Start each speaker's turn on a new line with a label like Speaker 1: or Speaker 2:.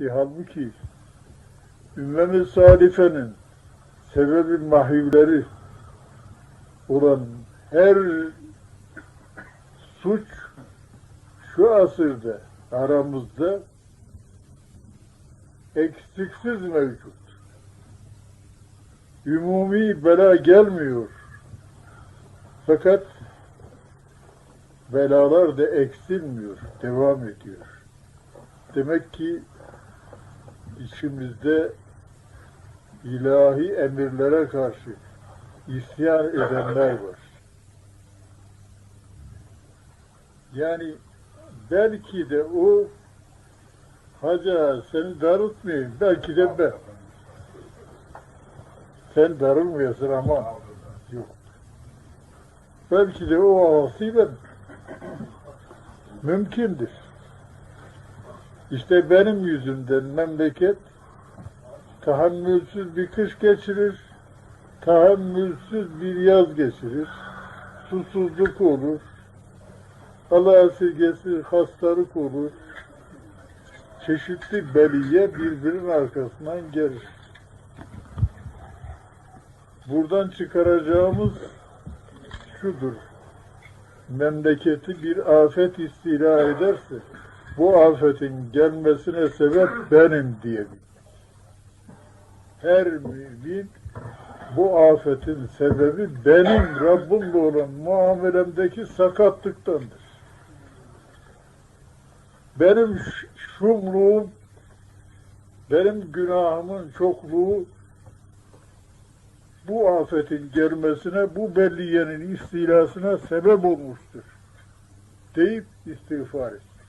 Speaker 1: E, halbuki ümmemi salifenin sebebi mahivleri olan her suç şu asırda aramızda eksiksiz mevcut. Ümumi bela gelmiyor. Fakat belalar da eksilmiyor, devam ediyor. Demek ki içimizde ilahi emirlere karşı isyan edenler var. Yani belki de o Hacı seni darıltmayayım. Belki de ben. Sen darılmıyorsun ama yok. Belki de o ben. Mümkündür. İşte benim yüzümden memleket tahammülsüz bir kış geçirir, tahammülsüz bir yaz geçirir, susuzluk olur, Allah esirgesi hastalık olur, çeşitli beliye birbirinin arkasından gelir. Buradan çıkaracağımız şudur. Memleketi bir afet istila ederse bu afetin gelmesine sebep benim diye. Her mümin bu afetin sebebi benim Rabbimle olan muamelemdeki sakatlıktandır. Benim şumluğum, benim günahımın çokluğu bu afetin gelmesine, bu belliyenin istilasına sebep olmuştur. Deyip istiğfar et.